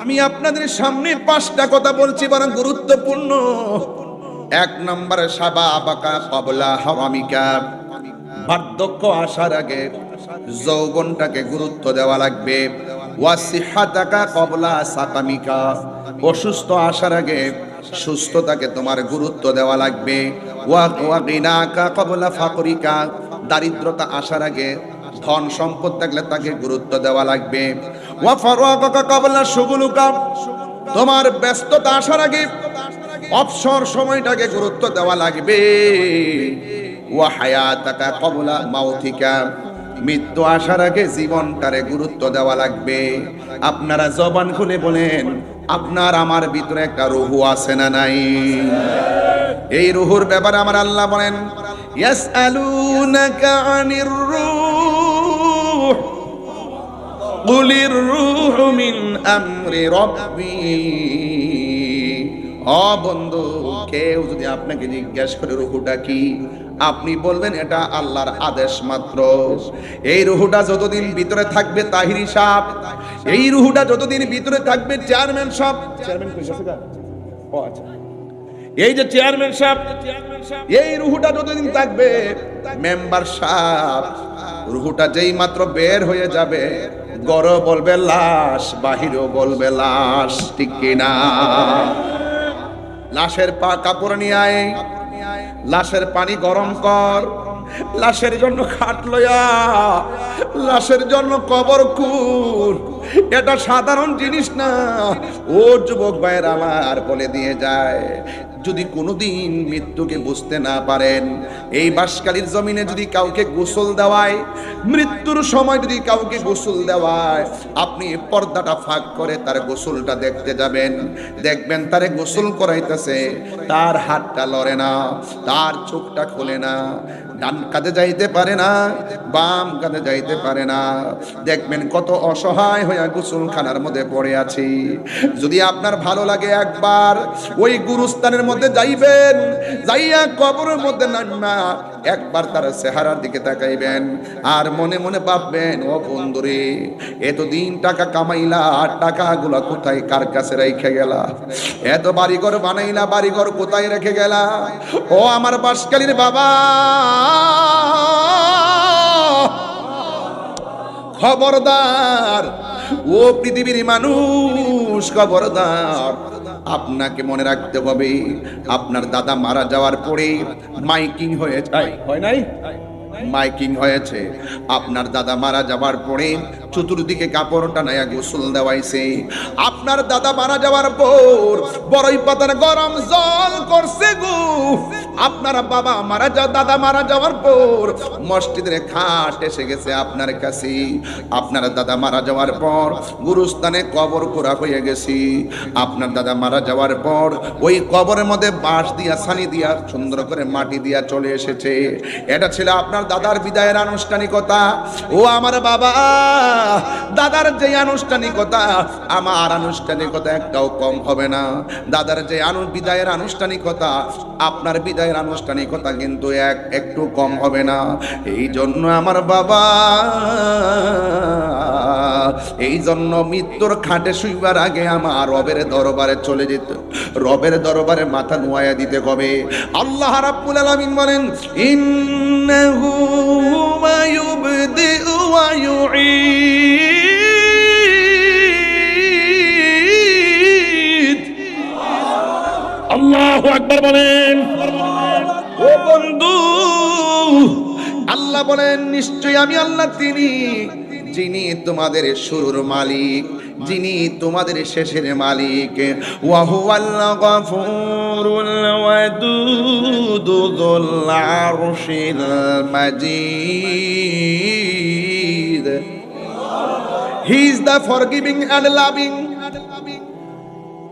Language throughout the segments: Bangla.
আমি আপনাদের সামনে পাঁচটা কথা বলছি বরং গুরুত্বপূর্ণ। এক নম্বরে, সাবা বাকা কবলা হারামিকা। বার্ধক্য আসার আগে যৌবনটাকে গুরুত্ব দেওয়া লাগবে। ওয়াসিহাতাকা কবলা সাকামিকা অসুস্থ আসার আগে সুস্থতাকে তোমার গুরুত্ব দেওয়া লাগবে। ওয়া ওয়া গিনাকা কবলা ফাকরিকা। দারিদ্রতা আসার আগে ধন সম্পদ থাকলে তাকে গুরুত্ব দেওয়া লাগবে। তোমার ব্যস্ততা আসার আগে অবসর সময়টাকে গুরুত্ব দেওয়া লাগবে। মৃত্যু আসার আগে জীবনটারে গুরুত্ব দেওয়া লাগবে। আপনারা জবান খুলে বলেন, আপনার আমার ভিতরে একটা রুহু আছে না নাই? এই রুহুর ব্যাপারে আমার আল্লাহ বলেন, ইয়াসআলুনাকা আনির রূহ। قل الروح من امر ربي ও বন্ধু কেউ যদি আপনাকে জিজ্ঞাসা করে রুহুটা কি আপনি বলবেন এটা আল্লাহর আদেশ মাত্র এই রুহুটা যতদিন ভিতরে থাকবে তাহিরি সাপ এই রুহুটা যতদিন ভিতরে থাকবে চেয়ারম্যান সাপ চেয়ারম্যান কই গেছে গা? ও আচ্ছা এই যে চেয়ারম্যান সাহেব এই রুহুটা যতদিন থাকবে মেম্বার সাহেব রুহুটা যেই মাত্র বের হয়ে যাবে গড় বলবে লাশ, বাহিরও বলবে লাশ, ঠিক কিনা? লাশের পা কাপড় নিয়ে লাশের পানি গরম কর, লাশের জন্য খাট লয়া লাশের জন্য কবর কুর এটা সাধারণ জিনিস না। ও যুবক ভাইয়ের আমার বলে দিয়ে যায় যদি কোনোদিন মৃত্যুকে বুঝতে না পারেন, এই বাসকালীর জমিনে যদি কাউকে গোসল দেওয়ায়, মৃত্যুর সময় যদি কাউকে গোসল দেওয়ায়, আপনি পর্দাটা ফাঁক করে তার গোসলটা দেখতে যাবেন। দেখবেন তারে গোসল করাইতেছে, তার হাতটা লড়ে না, তার চোখটা খোলে না, ডান কাঁধে যাইতে পারে না, বাম কাঁধে যাইতে পারে না। দেখবেন কত অসহায় হইয়া গোসলখানার মধ্যে পড়ে আছি। যদি আপনার ভালো লাগে একবার, ওই গুরুস্থানের মধ্যে যাইবেন, যাইয়া কবরের মধ্যে নামা, একবার তার চেহারার দিকে তাকাইবেন আর মনে মনে ভাববেন, ও বন্ধুরে এতদিন টাকা কামাইলা, আর টাকাগুলা কোথায়, কার কাছে রেখে গেলা? এত বাড়িঘর বানাইলা, বাড়িঘর কোথায় রেখে গেলা? ও আমার বাসকালীর বাবা, খবরদার, ও পৃথিবীর মানুষ খবরদার আপনাকে মনে রাখতে হবে আপনার দাদা মারা যাওয়ার পরে মাইকিং হয়ে যায় হয় নাই? মাইকিং হয়েছে। আপনার দাদা মারা যাওয়ার পরে চতুর্দিকে কাপড় টানায়া গোসল দেওয়াইছে। আপনার দাদা মারা যাওয়ার পর বড়ই পাতার গরম জল করছে গো। আপনার বাবা মারা যা, দাদা মারা যাওয়ার পর মসজিদের খাট এসে গেছে আপনার কাছে। আপনার দাদা মারা যাওয়ার পর গুরুস্থানে কবর করা হয়ে গেছি। আপনার দাদা মারা যাওয়ার পর ওই কবরের মধ্যে বাঁশ দিয়া সানি দিয়া, সুন্দর করে মাটি দিয়া চলে এসেছে। এটা ছিল আপনার দাদার বিদায়ের আনুষ্ঠানিকতা। ও আমার বাবা, দাদার যে আনুষ্ঠানিকতা, আমার আনুষ্ঠানিকতা একটাও কম হবে না। দাদার যে আনু, বিদায়ের আনুষ্ঠানিকতা, আপনার বিদায়ের আনুষ্ঠানিকতা কিন্তু এক, একটু কম হবে না। এই জন্য আমার বাবা, এই জন্য মৃত্যুর খাটে শুইবার আগে আমার রবের দরবারে চলে যেত, রবের দরবারে মাথা নোয়া দিতে হবে। আল্লাহ রাব্বুল আলামিন বলেন, ইন্নাহু ওয়া ইউঈদ আল্লাহ আকবার বলেন। ও বন্ধু আল্লাহ বলেন নিশ্চয়ই আমি আল্লাহ তিনি যিনি তোমাদের শুরুর মালিক। যিনি তোমাদের শেষের মালিক। দ্য ফরগিভিং লাভিং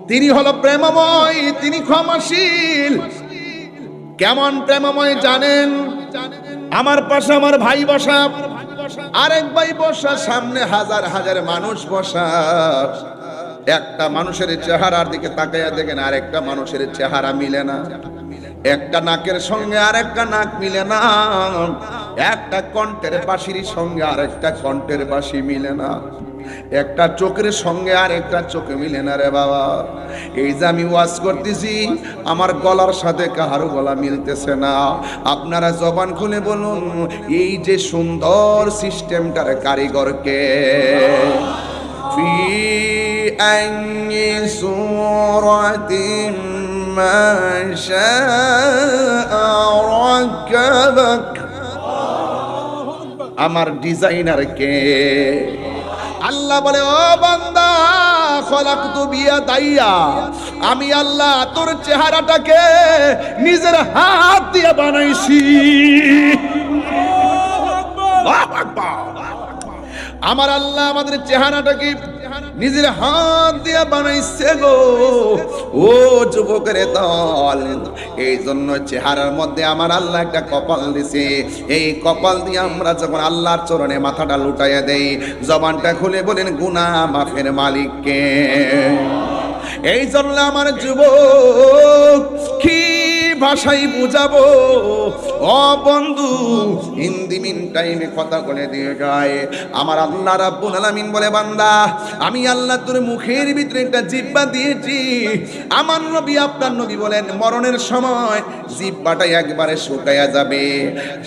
তিনি হলো প্রেমময়, তিনি ক্ষমাশীল। কেমন প্রেমময় জানেন? আমার পাশে আমার ভাই বসা। আরেক ভাই বসা, সামনে হাজার হাজার মানুষ বসা। একটা মানুষের চেহারার দিকে তাকাইয়া দেখেন আরেকটা মানুষের চেহারা মিলে না। একটা নাকের সঙ্গে আরেকটা নাক মিলে না। একটা কণ্ঠের বাঁশির সঙ্গে আরেকটা কণ্ঠের বাঁশি মিলে না একটা চোখের সঙ্গে আর একটা চোখে মিলে না রে বাবা এই যে আমি ওয়াজ করতেছি আমার গলার সাথে কাহারও গলা মিলতেছে না আপনারা জবান খুলে বলুন এই যে সুন্দর সিস্টেমটার কারিগরকে ফি أي سورة ما شاء ركبك আমার ডিজাইনার কে আল্লাহ বলে, ও বান্দা খলাক তু বিয়া দাইয়া, আমি আল্লাহ তোর চেহারাটাকে নিজের হাত দিয়ে বানাইছি। আমার আল্লাহ আমাদের চেহারাটাকে নিজের হাত দিয়ে বানাইছে গো। ও যুবকের দল। এই জন্য চেহারার মধ্যে আমার আল্লাহ একটা কপাল দিছে। এই কপাল দিয়ে আমরা যখন আল্লাহর চরণে মাথাটা লুটাইয়া দেই, জবানটা খুলে বলেন, গুনা মাফের মালিককে। এই জন্য আমার যুবক, কি ভাষাই বুঝাবো। ও বন্ধু, হিন্দি মিন টাইমে কথা বলে দিয়ে যায়। আমার আল্লাহ রাব্বুল আলামিন বলে, বান্দা, আমি আল্লাহ তোর মুখের ভিতরে একটা জিব্বা দিয়েছি। আমার নবী, আপনার নবী বলেন, মরণের সময় জিব্বাটা একবারে শুকায়া যাবে।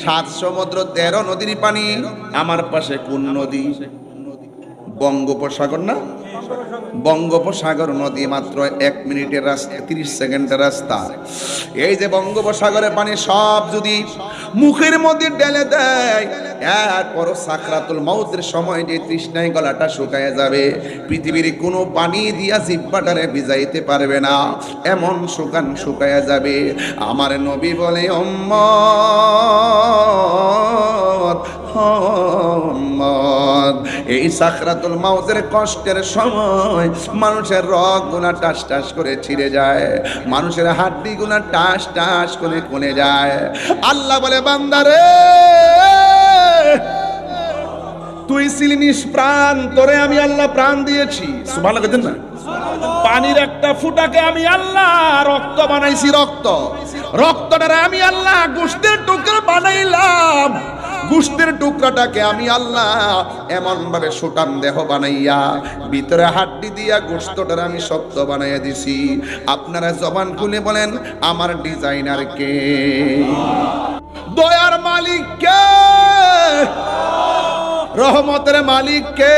সাত সমুদ্র, তেরো নদীর পানি, আমার পাশে কোন নদী? বঙ্গোপসাগর না? বঙ্গোপসাগর নদী মাত্র এক মিনিটের রাস্তা, তিরিশ সেকেন্ডের রাস্তা। এই যে বঙ্গোপসাগরের পানি সব যদি মুখের মধ্যে ঢেলে দেয় এরপর সাকরাতুল মৌতের সময় যে তৃষ্ণায় গলাটা শুকায় যাবে, পৃথিবীর কোনো পানি দিয়া জিব্বাটারে ভিজাইতে পারবে না। এমন শুকান শুকায়া যাবে। আমার নবী বলে অম্মত মোহাম্মদ। এই সাকরাতুল মাউতের কষ্টের সময় মানুষের রক গুনা টাস টাস করে ছিঁড়ে যায়, মানুষের হাড্ডি গুনা টাস টাস করে কোনে যায়। আল্লাহ বলে, বান্দারে, তুই ছিলি নিষ্প্রাণ তোরে আমি আল্লাহ প্রাণ দিয়েছি। সুভান লাগতেন না? পানির একটা ফুটাকে আমি আল্লাহ রক্ত বানাইছি, রক্ত। রক্তটারে আমি আল্লাহ গোষ্ঠের টুকরা বানাইলাম। গোষ্ঠের টুকরাটাকে আমি আল্লাহ এমন ভাবে সুটান দেহ বানাইয়া, ভিতরে হাড্ডি দিয়া গোস্তটার আমি শক্ত বানাইয়া দিছি। আপনারা জবান খুলে বলেন, আমার ডিজাইনার কে? দয়ার মালিক কে? রহমতের মালিক কে?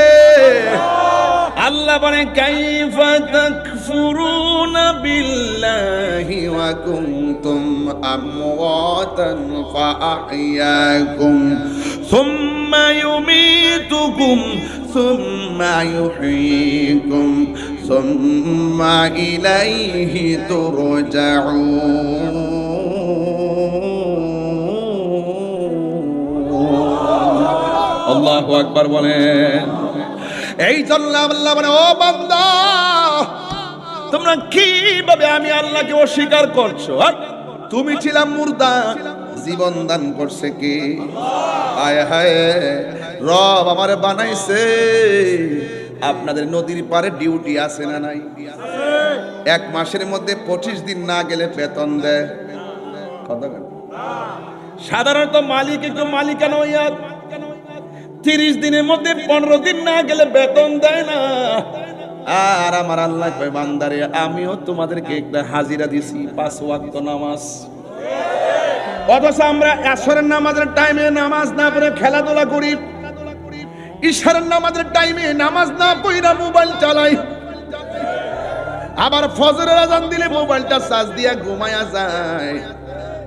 আল্লাহ বলে কাইফা তাকফুরুনা বিল্লাহি ওয়া কুনতুম আমওয়াতান ফাআহইয়াকুম সুম্মা ইউমীতুকুম সুম্মা ইউহয়ীকুম সুম্মা ইলাইহি তুরজাউন আল্লাহু আকবার বলেন এই জন্য আল্লাহ মানে ও বান্দা, তোমরা কীভাবে আমি আল্লাহকে অস্বীকার করছ তুমি ছিলাম মুর্দা, জীবন দান করছে কি? আয় হায়, রব আমারে বানাইছে। আপনাদের নদীর পারে ডিউটি আছে না নাই? এক মাসের মধ্যে পঁচিশ দিন না গেলে বেতন দেয়। কত সাধারণত মালিক একটু মালিকানা হইয়া তিরিশ দিনের মধ্যে পনেরো দিন না গেলে বেতন দেয় না। আর আমার আল্লাহ কয়, বান্দারে, আমিও তোমাদেরকে একটা হাজিরা দিছি, পাঁচ ওয়াক্ত নামাজ। অথচ আমরা আসরের নামাজের টাইমে নামাজ না পড়ে খেলাধুলা করি। ঈশ্বরের নামাজের টাইমে নামাজ না পড়া মোবাইল চালাই। আবার ফজরের আজান দিলে মোবাইলটা চার্জ দিয়া ঘুমায়া যায়।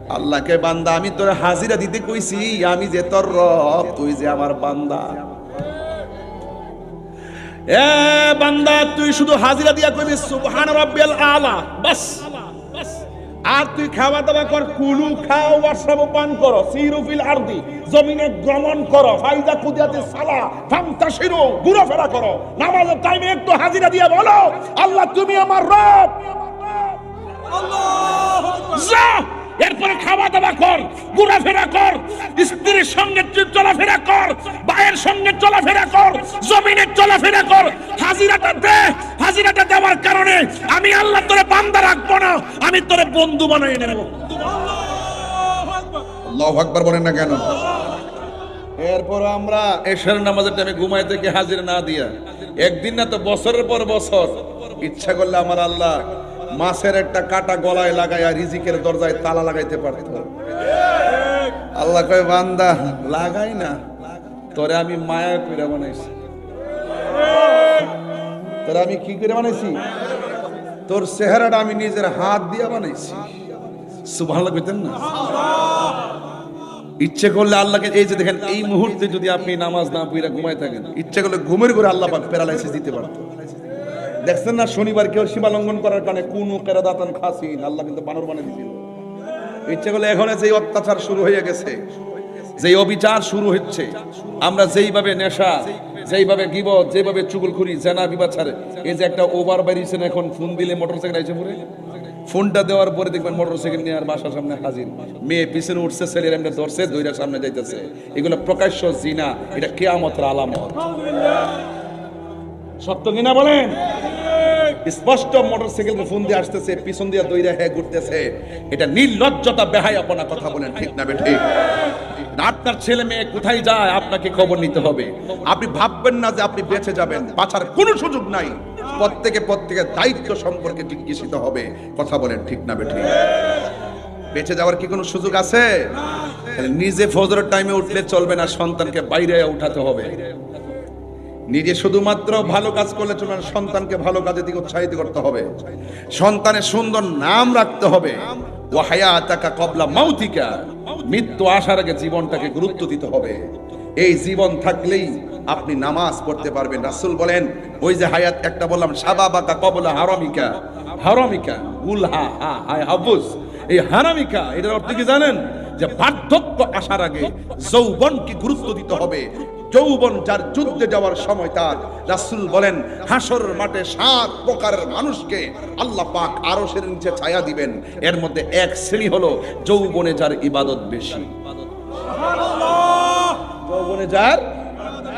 আল্লাহকে বান্দা আমি তোর হাজিরা দিতে কইছি আমি যে তোর রব তুই যে আমার বান্দা। এ বান্দা তুই শুধু হাজিরা দিয়া কইবি সুবহান রাব্বিয়াল আলা বাস। আর তুই খাওয়া দাওয়া কর কুলু খাও ওয়াশরাব পান করো সিরুফিল আরদি জমিনে গমন করো ফাইদা কুদিয়াতে সালা ফামতাশিরু ঘোরাফেরা করো। নামাজের টাইমে একটু হাজিরা দিয়া বলো আল্লাহ তুমি আমার রব। যা! এরপরে খাওয়া দাওয়া কর, ঘোরাফেরা কর, স্ত্রীর সঙ্গে চলাফেরা কর বায়ের সঙ্গে চলাফেরা কর, জমিনের চলাফেরা কর, হাজিরাটা দে, হাজিরাটা দেওয়ার কারণে আমি আল্লাহ তোরে বান্দা রাখব না, আমি তোরে বন্ধু বানিয়ে নেব। আল্লাহু আকবার বলেন না কেন? এরপর আমরা এশার নামাজের টাইমে ঘুমাই থেকে হাজির না দিয়া, একদিন না তো বছরের পর বছর, ইচ্ছা করলে আমার আল্লাহ মাছের একটা কাটা গলায় লাগায় আর রিজিকের দরজায় তালা লাগাইতে পারত। আল্লাহ কয়, বান্দা, লাগাই না। তোরে আমি মায়া করে বানাইছি। তোরে আমি কি করে বানাইছি? তোর চেহারাটা আমি নিজের হাত দিয়ে বানাইছি। সুবহানাল্লাহ কইতেন না? ইচ্ছে করলে আল্লাহকে, এই যে দেখেন, এই মুহূর্তে যদি আপনি নামাজ না পড়ে ঘুমায় থাকেন, ইচ্ছে করলে ঘুমের করে আল্লাহ প্যারালাইসিস দিতে পারতো। দেখছেন না শনিবার কেউ সীমা লঙ্ঘন করার কারণে কুনু, কেরাদাতান, খাসিন, আল্লাহ কিন্তু বানর বানিয়ে দিয়েছিল। ইচ্ছে করলে এখন যে অত্যাচার শুরু হয়ে গেছে। যে অবিচার শুরু হচ্ছে, আমরা যেইভাবে নেশা, যেইভাবে গিব যেভাবে চুগলখুরি, জেনা বিবাচার এই যে একটা ওভার বেরিয়েছেন এখন, ফোন দিলে মোটরসাইকেল আইসে পড়ে ফোনটা দেওয়ার পরে দেখবেন মোটরসাইকেল নিয়ে আর বাসার সামনে হাজির। মেয়ে পিছনে উঠছে, ছেলের এমনি ধরছে, দইরা সামনে যাইতেছে। এগুলো প্রকাশ্য জিনা, এটা কেয়ামতের আলামত। সত্য কিনা বলেন? স্পষ্ট মোটরসাইকেল ফোন দিয়ে আসতেছে, পিছন দিয়ে দইরা হ্যাঁ ঘুরতেছে। এটা নির্লজ্জতা বেহাই আপনা কথা বলেন, ঠিক না বে ঠিক আপনার ছেলে মেয়ে কোথায় যায়, আপনাকে খবর নিতে হবে। আপনি ভাববেন না যে আপনি বেঁচে যাবেন, বাঁচার কোনো সুযোগ নাই। প্রত্যেকে প্রত্যেকের দায়িত্ব সম্পর্কে জিজ্ঞাসিত হবে, কথা বলেন, ঠিক না বে ঠিক বেঁচে যাওয়ার কি কোনো সুযোগ আছে? নিজে ফজরের টাইমে উঠলে চলবে না, সন্তানকে বাইরে উঠাতে হবে। নিজে শুধুমাত্র ভালো কাজ করলে চলবে না, সন্তানকে ভালো কাজের দিকে উৎসাহিত করতে হবে। সন্তানের সুন্দর নাম রাখতে হবে। ও হায়াতাকা কবলা মাউতিকা, মৃত্যু আসার আগে জীবনটাকে গুরুত্ব দিতে হবে। এই জীবন থাকলেই আপনি নামাজ পড়তে পারবেন। রাসূল বলেন, ওই যে হায়াত একটা বললাম, সাবাবাকা কবলা হারামিকা। হারামিকা, গুলহা, হা, হায় হাবুস এই হারামিকা, এটার অর্থ কি জানেন? যে বার্ধক্য আসার আগে যৌবনকে গুরুত্ব দিতে হবে। যৌবন যার যুদ্ধে যাওয়ার সময় তার রাসুল বলেন, হাসর মাঠে সাত প্রকারের মানুষকে আল্লাহ পাক আরও সের নিচে ছায়া দিবেন। এর মধ্যে এক শ্রেণি হলো যৌবনে যার ইবাদত বেশি। যৌবনে যার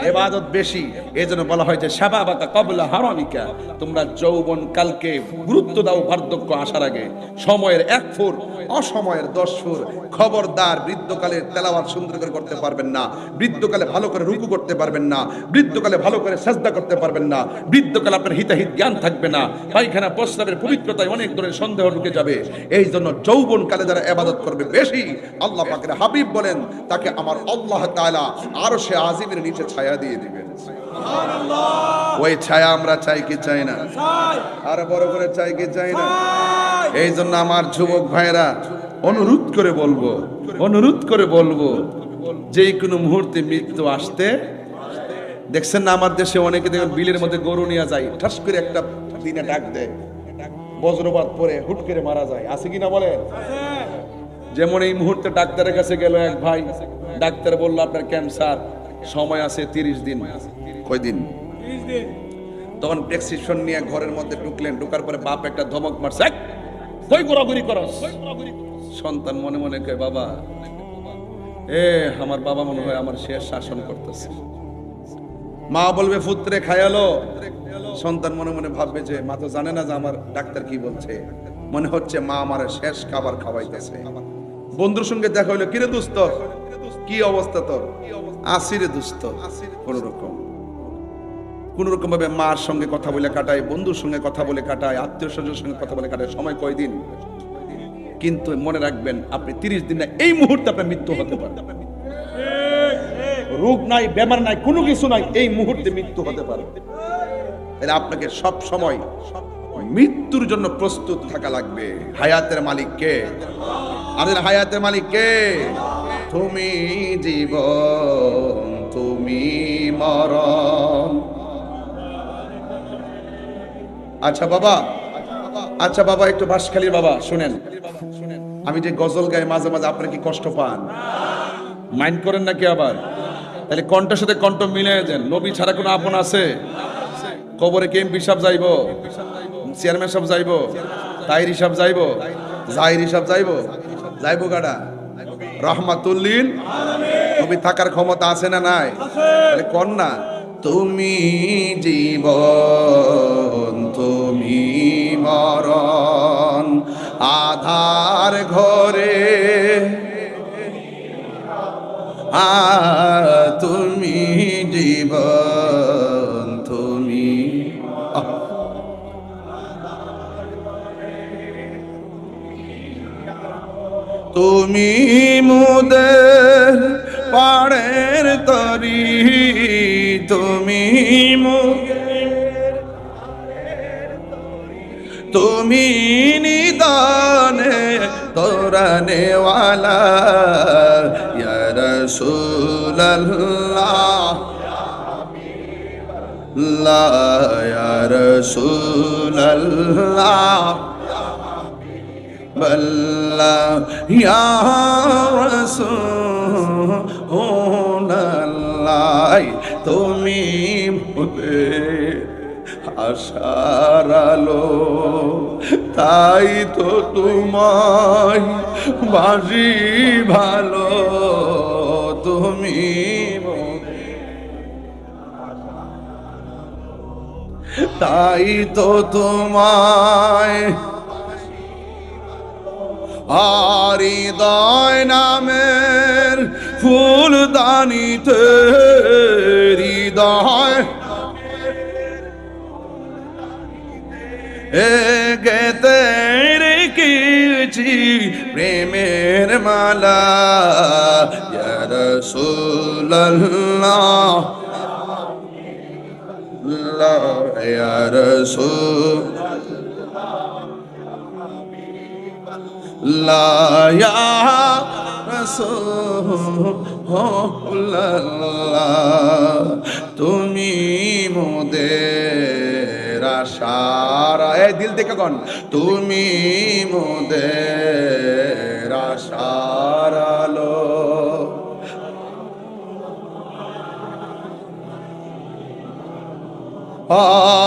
এবাদত বেশি। এই জন্য বলা হয় যে সাবাবাকা কবলা হারামিকা। তোমরা যৌবন কালকে গুরুত্ব দাও বার্ধক্য আসার আগে। সময়ের এক ফুর, অসময়ের দশ ফুর। খবরদার বৃদ্ধকালে তেলাওয়াত সুন্দর করে করতে পারবেন না। বৃদ্ধকালে ভালো করে রুকু করতে পারবেন না। বৃদ্ধকালে ভালো করে সেজদা করতে পারবেন না। বৃদ্ধকালে আপনার হিতাহিত জ্ঞান থাকবে না। পায়খানা প্রস্রাবের পবিত্রতায় অনেক ধরনের সন্দেহ ঢুকে যাবে। এই জন্য যৌবন কালে যারা এবাদত করবে বেশি, আল্লাহ পাকের হাবিব বলেন, তাকে আমার আল্লাহ তাআলা আরও সে আজিমের নিচে ছায়া দিয়ে দিবেন। ওই ছায়া আমরা চাই কি চাই না? আর বড় করে চাই কি চাই না? এই জন্য আমার যুবক ভাইরা অনুরোধ করে বলব, অনুরোধ করে বলব যে কোনো মুহূর্তে মৃত্যু আসতে, দেখছেন না আমার দেশে অনেকে দেখবেন বিলের মধ্যে গরু নিয়ে যায়, ঠাস করে একটা দিনে ডাক দেয়। বজ্রপাত পরে হুট করে মারা যায়। আছে কিনা বলেন? যেমন এই মুহূর্তে ডাক্তারের কাছে গেল এক ভাই। ডাক্তার বলল, আপনার ক্যান্সার সময় আছে তিরিশ দিন। কয় দিন। তখন প্রেসক্রিপশন নিয়ে ঘরের মধ্যে ঢুকলেন ঢুকার পরে বাপ একটা ধমক মারছে কই ঘোরাঘুরি করস? সন্তান মনে মনে কয় বাবা এ আমার বাবা মনে হয় আমার শেষ শাসন করতেছে। মা বলবে পুত্রে খায়ালো সন্তান মনে মনে ভাববে যে মা তো জানে না যে আমার ডাক্তার কি বলছে। মনে হচ্ছে মা আমার শেষ খাবার খাওয়াইতেছে। বন্ধুর সঙ্গে দেখা হইল কিরে দুস্ত? কি অবস্থা তোর? আসিরে দুস্ত কোন রকম। কোন রকম ভাবে মার সঙ্গে কথা বলে কাটায়, বন্ধুর সঙ্গে কথা বলে কাটায়, আত্মীয় স্বজনের সঙ্গে কথা বলে কাটায়, সময় কয়দিন কিন্তু মনে রাখবেন, আপনি তিরিশ দিন এই মুহূর্তে আপনার মৃত্যু হতে পারে। রোগ নাই, বেমার নাই, কোনো কিছু নাই, এই মুহূর্তে মৃত্যু হতে পারে। তাহলে আপনাকে সব সময় মৃত্যুর জন্য প্রস্তুত থাকা লাগবে। হায়াতের মালিক কে? আমাদের হায়াতের মালিক কে? তুমি জীবন, তুমি মরণ। আচ্ছা বাবা আচ্ছা বাবা, একটু বাসখালীর বাবা, শুনেন। আমি যে গজল গাই, মাঝে মাঝে আপনার কি কষ্ট পান? মাইন্ড করেন নাকি আবার? তাহলে কণ্ঠের সাথে কণ্ঠ মিলে যান নবী ছাড়া কোনো আপন আছে? কবরে কেম সাহেব যাইব? চেয়ারম্যান সব যাইব? তাইর হিসাব যাইব? জাহির হিসাব যাইব? যাইব গাডা রহমাতুল্লিন নবী থাকার ক্ষমতা আছে না নাই? কন না? তুমি জীব তুমি মরণ, আধার ঘরে। আ তুমি জীব তুমি তুমি মুদের পাড়ের তরি তুমি তুমি নিদানে তোরানেওয়ালা ইয়া রাসূলুল্লাহ। লা ইয়া রাসূলুল্লাহ বল্লা ইয়া রাসূলুল্লাহ তুমি মোদের আশার আলো তাই তো তোমায় বাজি ভালো। তুমি তাই তো তোমায় হৃদয় নামের ফুল দানিতে হৃদয় গেতে রেখেছি প্রেমের মালা ইয়া রাসূল। তুমি মোদের আশার এই দিল দেখে কোন। তুমি মোদের আশার আলো।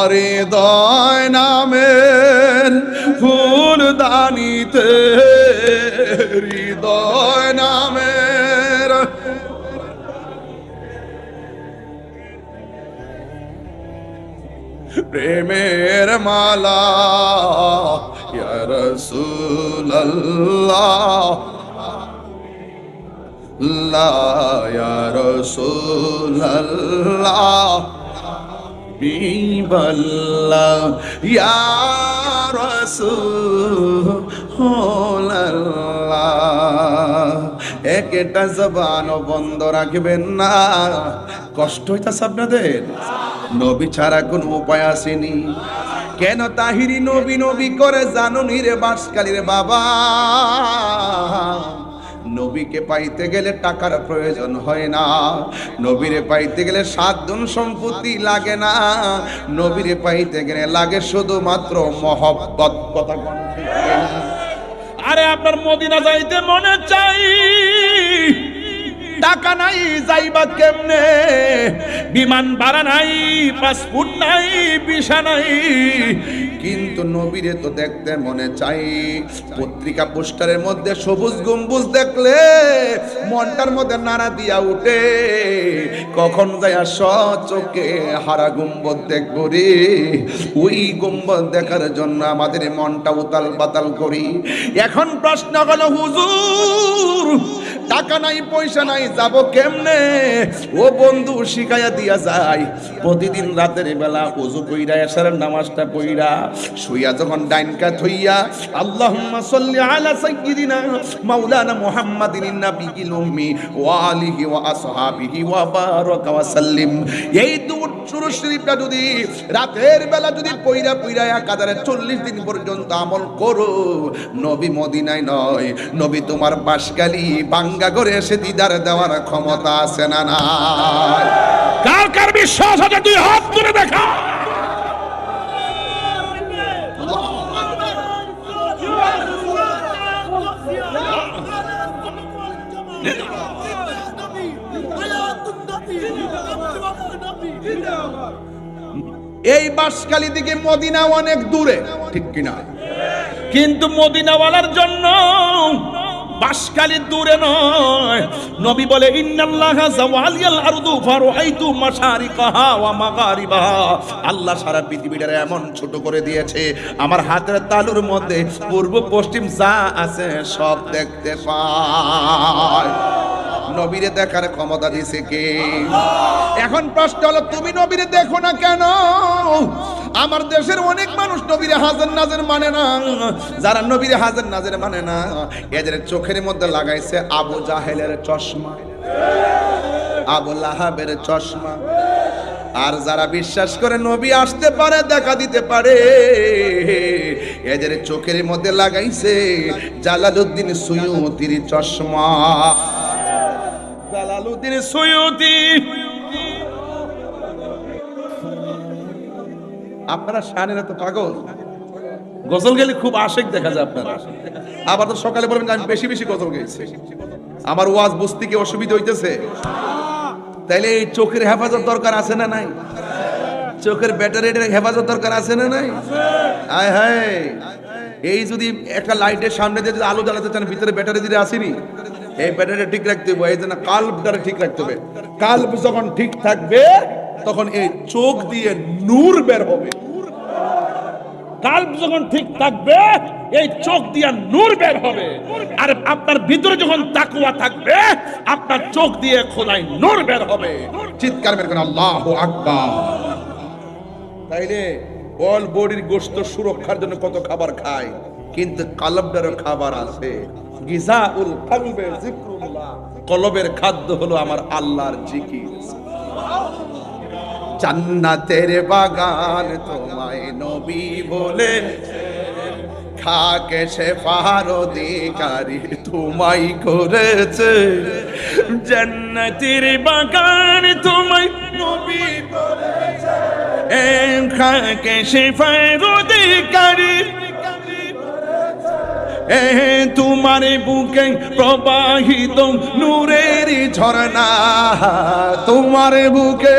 হৃদয় নামের দানিতে হৃদয় নামের। প্রেমের মালা ইয়া রাসূলুল্লাহ। লা ইয়া একটা জবান বন্ধ রাখবেন না। কষ্ট হইতাছে আপনাদের? নবী ছাড়া কোনো উপায় আসেনি। কেন তাহিরি নবী নবী করে জানুনি রে বাসকালীর বাবা? নবীকে পাইতে গেলে টাকার প্রয়োজন হয় না। নবীরে পাইতে গেলে সাত ধন সম্পত্তি লাগে না। নবীরে পাইতে গেলে লাগে শুধুমাত্র মহব্বত, কথা আরে আপনার মদিনা যাইতে মনে চাই। টাকা নাই, যাইবা কেমনে? বিমান ভাড়া নাই, পাসপোর্ট নাই, ভিসা নাই। কিন্তু নবীরে তো দেখতে মনে চাই, পত্রিকা পোস্টারের মধ্যে সবুজ গম্বুজ দেখলে মনটার মধ্যে নাড়া দিয়া উঠে। কখন যায় চোখে হারা গম্বদ দেখব রে? ওই গম্বদ দেখার জন্য আমাদের মনটা উতাল পাতাল করি। এখন প্রশ্ন হলো হুজুর টাকা নাই, পয়সা নাই, যাব কেমনে? ও বন্ধু, শিখাইয়া দিয়া যায়। প্রতিদিন রাতের বেলা উজু কইরা, এসার নামাজটা পইরা, শুইয়া যখন ডাইনকা থইয়া আল্লাহুম্মা সাল্লি আলা সাইয়্যিদিনা মাওলানা মুহাম্মাদিন নাবিয়িল উম্মি ওয়া আলিহি ওয়া আসহাবিহি ওয়া বারাকা ওয়া সাল্লিম। এই দুট সুরু শরীফটা যদি রাতের বেলা যদি পইরা পইরা একাধারে চল্লিশ দিন পর্যন্ত আমল করো, নবী মদিনায় নয়, নবী তোমার বাসকালি বাঙ্গা করে এসে দিদার দেওয়ার ক্ষমতা আছে না কার কার বিশ্বাস আছে? তুই হাত তুলে দেখা। এই বাসকালি দিকে মদিনা অনেক দূরে ঠিক কিনা? কিন্তু মদিনাওয়ালার জন্য বাসকালি দূরে নয়। নবী বলে, ইন্নাল্লাহা জাওয়ালিয়াল আরদু ফারাইতু মাশারিকাহা ওয়া মাগারিবাহা। আল্লাহ সারা পৃথিবীটারে এমন ছোট করে দিয়েছে, আমার হাতের তালুর মধ্যে পূর্ব পশ্চিম যা আছে সব দেখতে পায়। নবীরে দেখার ক্ষমতা দিছে কে? এখন প্রশ্ন হলো, তুমি নবীরে দেখো না কেন? আমার দেশের অনেক মানুষ নবীরে হাজার নাজের মানে না। যারা নবীরে হাজার নাজের মানে না, এদের চোখের মধ্যে লাগাইছে আবু জাহেলের চশমা। আবু লাহাবের চশমা। আর যারা বিশ্বাস করে নবী আসতে পারে, দেখা দিতে পারে, এদের চোখের মধ্যে লাগাইছে জালালউদ্দিন সুয়ুতির চশমা। জালালউদ্দিন সুয়ুতি আপনারা শানের তো পাগল? গজল গেলে খুব আশেক দেখা যায় আপনারা। আবার তো সকালে বলবেন আমি বেশি বেশি গজল গেছি আমার ওয়াজ বুঝতে কি অসুবিধা হইতেছে? তাইলে এই চোখের হেফাজত দরকার আছে না নাই? চোখের ব্যাটারির হেফাজত দরকার আছে না নাই? আয় হায়। এই যদি একটা লাইটের সামনে দিয়ে যদি আলো জ্বালাতে চান, ভিতরে ব্যাটারি দিলে আসেনি? এই ব্যাটারি ঠিক রাখতে হবে এই জন্য কাল্পটা ঠিক রাখতে হবে। কাল্প যখন ঠিক থাকবে, তখন এই চোখ দিয়ে নূর বের হবে। কাল্প যখন ঠিক থাকবে, এই চোখ দিয়ে নূর বের হবে। আর আপনার ভিতরে যখন তাকুয়া থাকবে, আপনার চোখ দিয়ে খোদাই নূর বের হবে। চিৎকার বের করে আল্লাহ আকবার! তাইলে অল বডির গোশত সুরক্ষার জন্য কত খাবার খায়? কিন্তু কালবটারও খাবার আছে। গিজা উল কলবে জিক্রুল্লাহ কলবের খাদ্য হলো আমার আল্লাহর জিকির। জান্নাতের বাগান তোমায় নবী বলে খাকে সে অধিকারী তোমাই করেছে। জান্নাতের বাগান তোমায় নবী এ খাকে শিফায়ের অধিকারী এ তোমার বুকে প্রবাহিত নূরের ঝরনা তোমার বুকে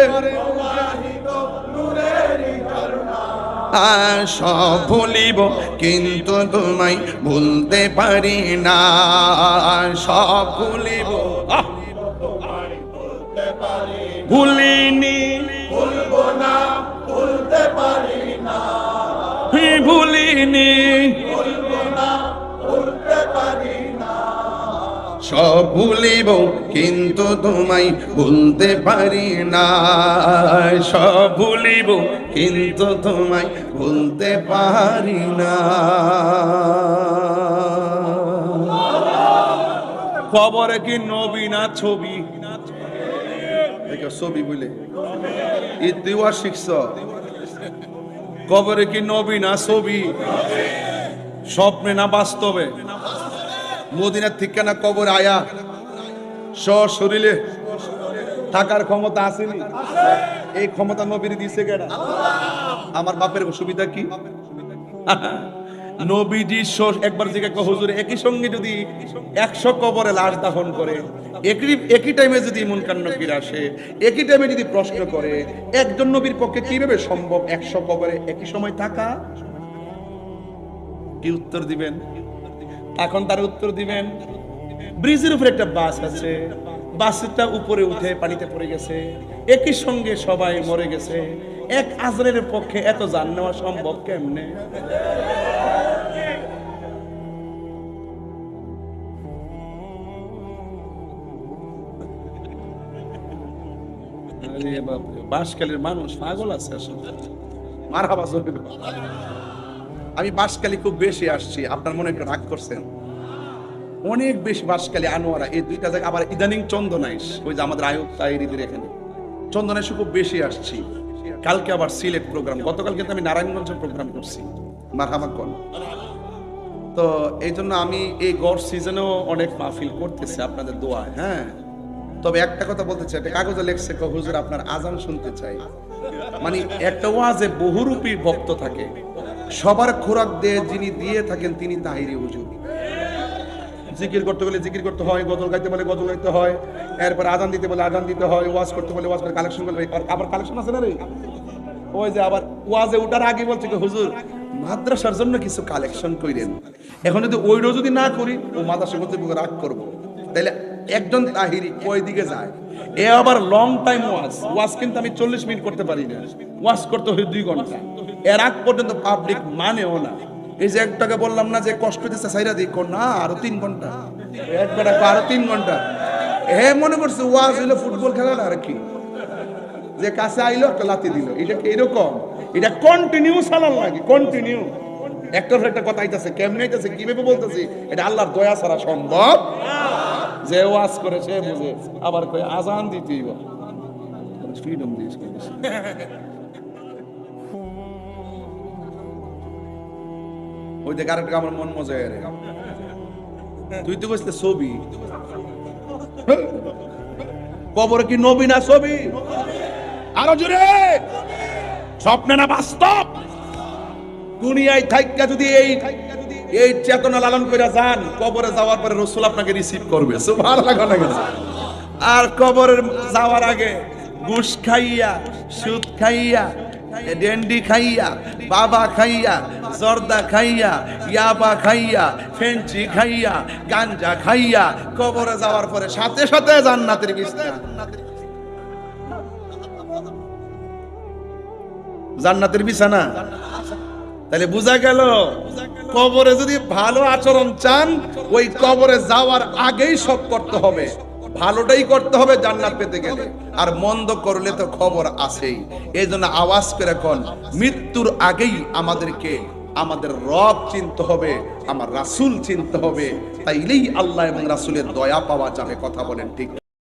সব ভুলিব, কিন্তু তোমায় ভুলতে পারি না। সব ভুলিব! ভুলিনি। ভুলিনি। সব ভুলিব কিন্তু তোমায় ভুলতে পারি না। সব ভুলিব কিন্তু তোমায় ভুলতে পারি না। খবরে কি নবী না ছবি? ছবি বলে। ই তুইও শিখছ। কবরে কি নবী না ছবি? স্বপ্নে না বাস্তবে? মদিনার ঠিকানা কবর আয়া। শরীরে থাকার ক্ষমতা আসেনি। এই ক্ষমতা নবীর দিছে কেনা আমার বাপের সুবিধা কি? নবীজি একবার জিজ্ঞাসা হুজুর, একই সঙ্গে যদি একশো কবরে লাশ দাফন করে, একই একই টাইমে যদি ইমন কান্ন ফিরে আসে, একই টাইমে যদি প্রশ্ন করে, একজন নবীর পক্ষে কীভাবে সম্ভব একশো কবরে একই সময় থাকা? কি উত্তর দিবেন? এখন তার উত্তর দিবেন। ব্রিজের উপরে একটা বাস আছে। বাসটা উপরে উঠে পানিতে পড়ে গেছে। একই সঙ্গে সবাই মরে গেছে। এক আজরের পক্ষে এত জান নেওয়া সম্ভব কেমনে? বাঁশখালীর মানুষ পাগল আছে আসলে। মার হাবা আমি বাসকালি খুব বেশি আসছি, আপনার মনে একটা রাগ করছেন? অনেক বেশি বাসকালি আনোয়ারা, এই দুইটা জায়গা। আবার ইদানিং চন্দনাইশ, ওই যে আমাদের আয়ুব তাইরিদের এখানে। চন্দনাইশে খুব বেশি আসছি। কালকে আবার সিলেট প্রোগ্রাম গতকাল কিন্তু আমি নারায়ণগঞ্জে প্রোগ্রাম করছি মারহামা কন তো এই জন্য আমি এই গড় সিজনেও অনেক মাহফিল করতেছি আপনাদের দোয়ায় হ্যাঁ? তবে একটা কথা বলতে চাই, একটা কাগজে লেখছে হুজুর, আপনার আজান শুনতে চাই। মানে একটা ওয়াজে বহুরূপী ভক্ত থাকে। সবার খোরাক দিয়ে যিনি দিয়ে থাকেন, তিনি তাহিরি হুজুর। জিকির করতে গেলে জিকির করতে হয়, গজল গাইতে বলে গজল গাইতে হয়, এরপর আজান দিতে বলে আজান দিতে হয়, ওয়াজ করতে বলে ওয়াজ করে কালেকশন হয়। আবার কালেকশন আছে না রে? ওই যে আবার ওয়াজে উঠার আগে বলছে হুজুর, মাদ্রাসার জন্য কিছু কালেকশন কইরেন। এখন যদি ওইটাও যদি না করি, ও মাদ্রাসা করতে রাগ করব। তাইলে একজন তাহিরি ওই দিকে যায়? এ আবার লং টাইম ওয়াজ। ওয়াজ কিন্তু আমি চল্লিশ মিনিট করতে পারি না। ওয়াজ করতে হয় দুই ঘণ্টা। এর আগ পর্যন্ত পাবলিক মানেও না। এই যে একটাকে বললাম না যে কষ্ট দিচ্ছে সাইরা দিই না, আরও তিন ঘণ্টা। একবার আরও তিন ঘণ্টা। হে মনে করছে, ওয়াজ হইল ফুটবল খেলাটা আর কি। যে কাছে আইলো, একটা লাতি দিল। এটা এরকম? এটা কন্টিনিউ চালান লাগে কন্টিনিউ একটার একটা কথা আইতাছে, কেমনে আইতাছে, কীভাবে বলতেছি? এটা আল্লাহর দয়া ছাড়া সম্ভব। যে ওয়াজ করে, সে বুঝে। আবার কই আজান দিতেই ফ্রিডম দিস ওই দেখ আরেকটা আমার মন মজা রে তুই তো বসতে ছবি। কবর কি নবী না ছবি? আরও জোরে। স্বপ্নে না বাস্তব। দুনিয়ায় থাইকা যদি এই এই চেতনা লালন করে যান, কবরে যাওয়ার পরে রসুল আপনাকে রিসিভ করবে। আর কবরের যাওয়ার আগে ঘুষ খাইয়া, সুদ খাইয়া ডেন্ডি খাইয়া, বাবা খাইয়া, জর্দা খাইয়া, ইয়াবা খাইয়া, ফেঞ্চি খাইয়া, গাঞ্জা খাইয়া, কবরে যাওয়ার পরে সাথে সাথে জান্নাতের বিছনা। জান্নাতের বিছানা। তাহলে বোঝা গেল, কবরে যদি ভালো আচরণ চান, ওই কবরে যাওয়ার আগেই সব করতে হবে। ভালোটাই করতে হবে, জান্নাত পেতে গেলে। আর মন্দ করলে তো খবর আসেই এই জন্য আওয়াজ করে কোন, মৃত্যুর আগেই আমাদেরকে, আমাদের রব চিনতে হবে, আমার রাসুল চিনতে হবে। তাইলেই আল্লাহ এবং রাসুলের দয়া পাওয়া যাবে, কথা বলেন ঠিক